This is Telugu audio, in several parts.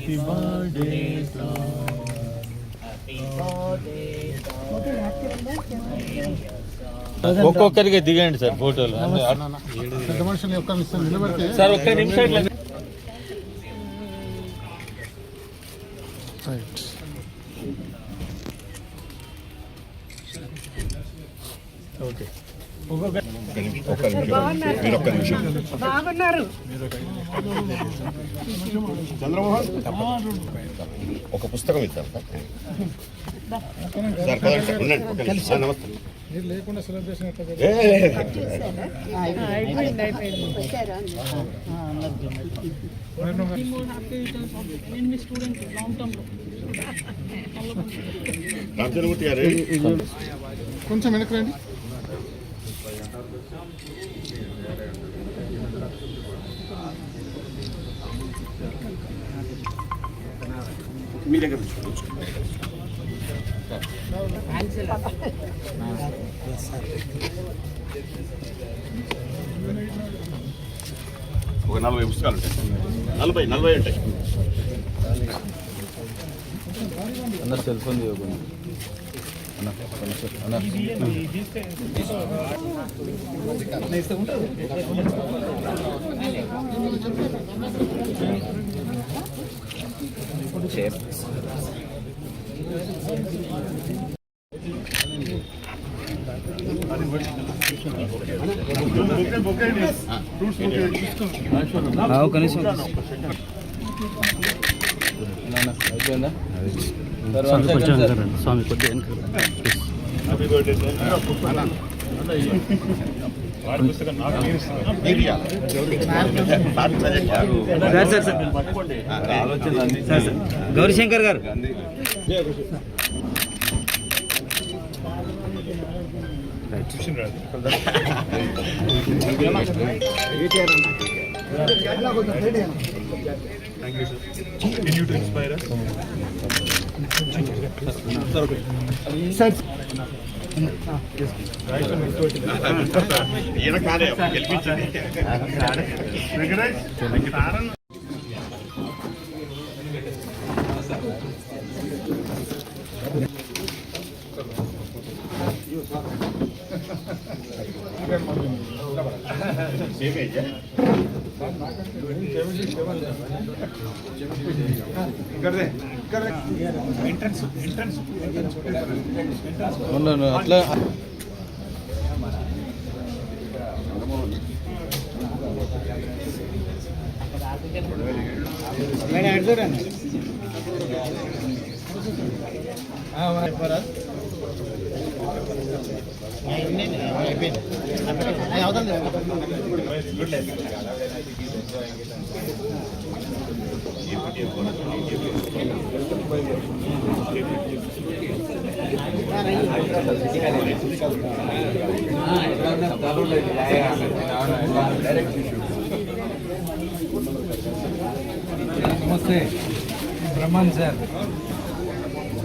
హ్యాపీ బర్త్డే ఒక్కొక్కరికి దిగండి సార్ ఫోటోలు. మనుషులు ఒక్క నిమిషం నిలబెడితే సార్ ఒక్క నిమిషం బాగున్నారు ఒక పుస్తకం ఇద్దాం సార్ సార్ ఉండండి నమస్తే లేకుండా సెలబ్రేషన్ రామచంద్రమూర్తి గారు కొంచెం వెనక్కి రండి. మీ దగ్గర ఉంచుకోండి. ఒక నలభై పుస్తకాలు ఉంటాయి. నలభై నలభై ఉంటాయి. అన్న సెల్ ఫోన్ చేయకుండా అన్న. ఒక అయిపోయిందా స్వామి కొద్దిగా హ్యాపీ బర్త్డే వాడి పుస్తకం నాకు మీరు ఇస్తారా? మీరు ఇవ్వాలి. సార్ ప్రజెంట్ గారు. సార్ సార్ సార్ ఆలోచన అన్ని సార్ సార్ గౌరీశంకర్ గారు ఈయన కాదే గెలిపించండి సేమ్ ఏజ్ ఉండు, అట్లా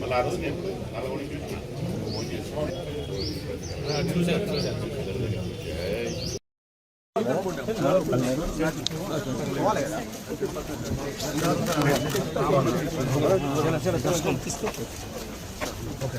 మళ్ళీ ఆ రోజు నేను నలగొండ చూసాను చూసాను ఓకే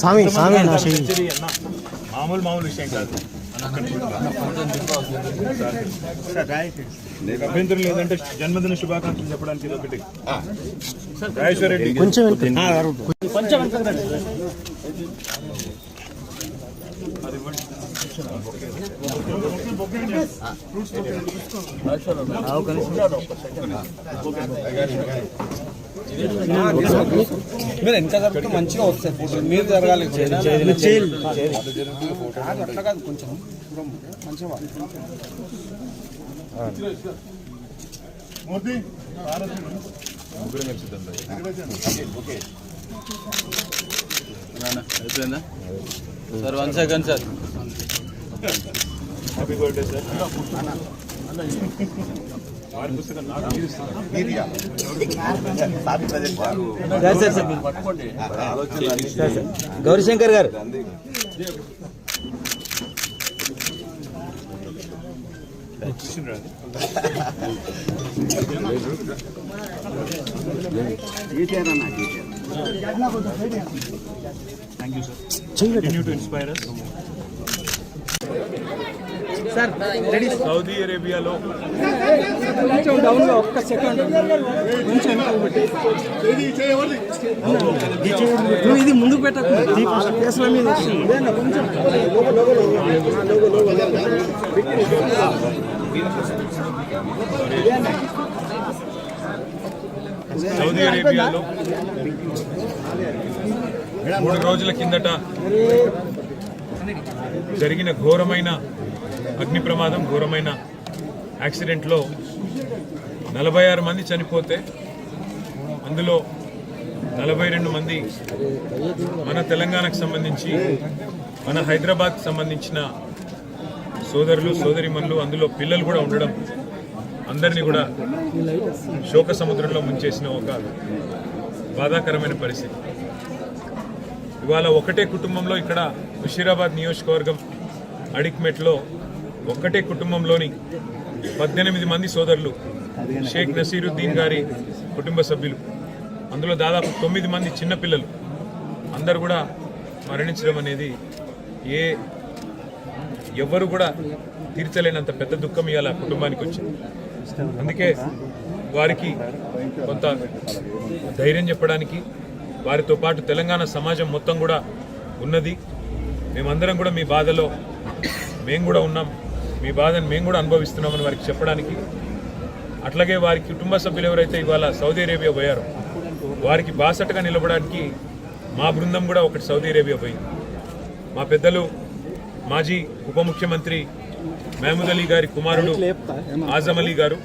స్వామి స్వామి నా అన్న. మామూలు మామూలు విషయం కాదు. అభ్యంతరం లేదంటే జన్మదిన శుభాకాంక్షలు చెప్పడానికి ఇది ఒకటి. రాజేశ్వర రెడ్డి. కొంచెం వెనక మీరు ఎంత జరిగితే మంచిగా వస్తాయి ఫోటో మీరు జరగాలి అట్లా కాదు కొంచెం మంచిగా కలిసి అయిపోయిందా sir one second sir happy birthday sir వారి పుస్తకం నాకు మీరు ఇస్తున్నారు. గౌరీశంకర్ గారు you, sir. Continue to inspire us. Saudi అరేబియాలో కొంచెం డౌన్లో ఒక్క సెకండ్ కొంచెం వెనకాల పెట్టి. నువ్వు ఇది ముందుకు పెట్టకు. కేసుల మీద సౌదీ అరేబియాలో మూడు రోజుల కిందట జరిగిన ఘోరమైన అగ్ని ప్రమాదం ఘోరమైన యాక్సిడెంట్లో నలభై ఆరు మంది చనిపోతే అందులో నలభై రెండు మంది మన తెలంగాణకు సంబంధించి మన హైదరాబాద్కు సంబంధించిన సోదరులు సోదరిమణులు అందులో పిల్లలు కూడా ఉండడం అందరినీ కూడా శోక సముద్రంలో ముంచేసిన ఒక బాధాకరమైన పరిస్థితి. ఇవాళ ఒకటే కుటుంబంలో ఇక్కడ ముషీరాబాద్ నియోజకవర్గం అడిక్మెట్లో ఒక్కటే కుటుంబంలోని పద్దెనిమిది మంది సోదరులు షేక్ నసీరుద్దీన్ గారి కుటుంబ సభ్యులు. అందులో దాదాపు తొమ్మిది మంది చిన్నపిల్లలు అందరు కూడా మరణించడం అనేది ఏ ఎవ్వరు కూడా తీర్చలేనంత పెద్ద దుఃఖం ఇవాళ కుటుంబానికి వచ్చింది. అందుకే వారికి కొంత ధైర్యం చెప్పడానికి వారితో పాటు తెలంగాణ సమాజం మొత్తం కూడా ఉన్నది. మేమందరం కూడా మీ బాధలో మేము కూడా ఉన్నాం. మీ బాధను మేము కూడా అనుభవిస్తున్నామని వారికి చెప్పడానికి. అట్లాగే వారి కుటుంబ సభ్యులు ఎవరైతే ఇవాళ సౌదీ అరేబియా పోయారో వారికి బాసటగా నిలబడడానికి మా బృందం కూడా ఒకటి సౌదీ అరేబియా పోయింది. మా పెద్దలు మాజీ ఉప ముఖ్యమంత్రి మహమూద్ అలీ గారి కుమారుడు ఆజం అలీ గారు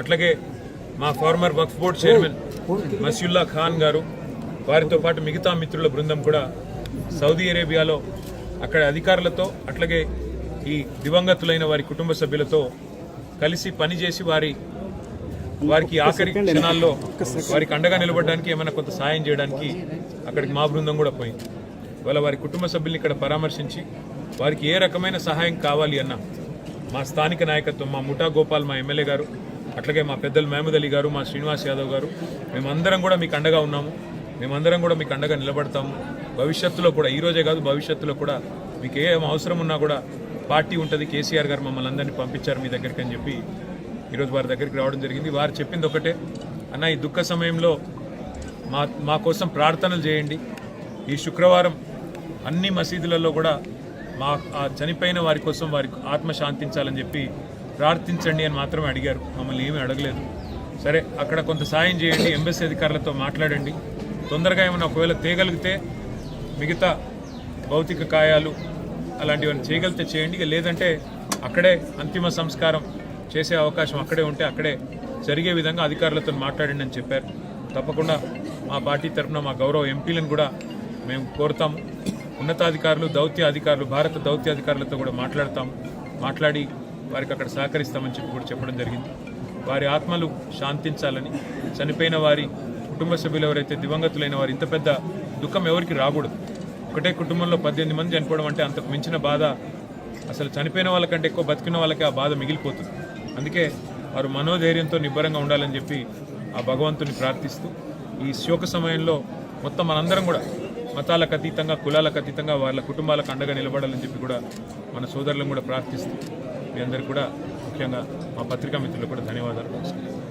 అట్లాగే మా ఫార్మర్ వక్ఫ్ బోర్డ్ చైర్మన్ మసీయుల్లా ఖాన్ గారు వారితో పాటు మిగతా మిత్రుల బృందం కూడా సౌదీ అరేబియాలో అక్కడ అధికారులతో అట్లాగే ఈ దివంగతులైన వారి కుటుంబ సభ్యులతో కలిసి పనిచేసి వారి వారికి ఆఖరి క్షణాల్లో వారికి అండగా నిలబడడానికి ఏమైనా కొంత సాయం చేయడానికి అక్కడికి మా బృందం కూడా పోయింది. ఇవాళ వారి కుటుంబ సభ్యుల్ని ఇక్కడ పరామర్శించి వారికి ఏ రకమైన సహాయం కావాలి అన్న మా స్థానిక నాయకత్వం మా ముఠా గోపాల్ మా ఎమ్మెల్యే గారు అట్లాగే మా పెద్దలు మహమూద్ అలీ గారు మా శ్రీనివాస్ యాదవ్ గారు మేమందరం కూడా మీకు అండగా ఉన్నాము. మేమందరం కూడా మీకు అండగా నిలబడతాము భవిష్యత్తులో కూడా ఈ రోజే కాదు భవిష్యత్తులో కూడా మీకు ఏం అవసరం ఉన్నా కూడా పార్టీ ఉంటుంది. కేసీఆర్ గారు మమ్మల్ని అందరినీ పంపించారు మీ దగ్గరికి అని చెప్పి ఈరోజు వారి దగ్గరికి రావడం జరిగింది. వారు చెప్పింది ఒకటే అన్న ఈ దుఃఖ సమయంలో మా మా కోసం ప్రార్థనలు చేయండి. ఈ శుక్రవారం అన్ని మసీదులలో కూడా మా ఆ చనిపోయిన వారి కోసం వారి ఆత్మ శాంతించాలని చెప్పి ప్రార్థించండి అని మాత్రమే అడిగారు. మమ్మల్ని ఏమీ అడగలేదు. సరే అక్కడ కొంత సాయం చేయండి. ఎంబెస్సీ అధికారులతో మాట్లాడండి. తొందరగా ఏమైనా ఒకవేళ తేగలిగితే మిగతా భౌతిక కాయాలు అలాంటివన్నీ చేయగలిగితే చేయండి. ఇక లేదంటే అక్కడే అంతిమ సంస్కారం చేసే అవకాశం అక్కడే ఉంటే అక్కడే జరిగే విధంగా అధికారులతో మాట్లాడండి అని చెప్పారు. తప్పకుండా మా పార్టీ తరఫున మా గౌరవ ఎంపీలను కూడా మేము కోరుతాము. ఉన్నతాధికారులు దౌత్య అధికారులు భారత దౌత్య అధికారులతో కూడా మాట్లాడతాము. మాట్లాడి వారికి అక్కడ సహకరిస్తామని చెప్పి కూడా చెప్పడం జరిగింది. వారి ఆత్మలు శాంతించాలని చనిపోయిన వారి కుటుంబ సభ్యులు ఎవరైతే దివంగతులైన వారు ఇంత పెద్ద దుఃఖం ఎవరికి రాకూడదు. ఒకటే కుటుంబంలో పద్దెనిమిది మంది చనిపోవడం అంటే అంతకు మించిన బాధ. అసలు చనిపోయిన వాళ్ళకంటే ఎక్కువ బతికిన వాళ్ళకి ఆ బాధ మిగిలిపోతుంది. అందుకే వారు మనోధైర్యంతో నిబ్బరంగా ఉండాలని చెప్పి ఆ భగవంతుని ప్రార్థిస్తూ ఈ శోక సమయంలో మొత్తం మనందరం కూడా మతాలకు అతీతంగా కులాలకు అతీతంగా వాళ్ళ కుటుంబాలకు అండగా నిలబడాలని చెప్పి కూడా మన సోదరులను కూడా ప్రార్థిస్తూ మీ అందరికీ కూడా ముఖ్యంగా మా పత్రికా మిత్రులకు కూడా ధన్యవాదాలు నమస్కారం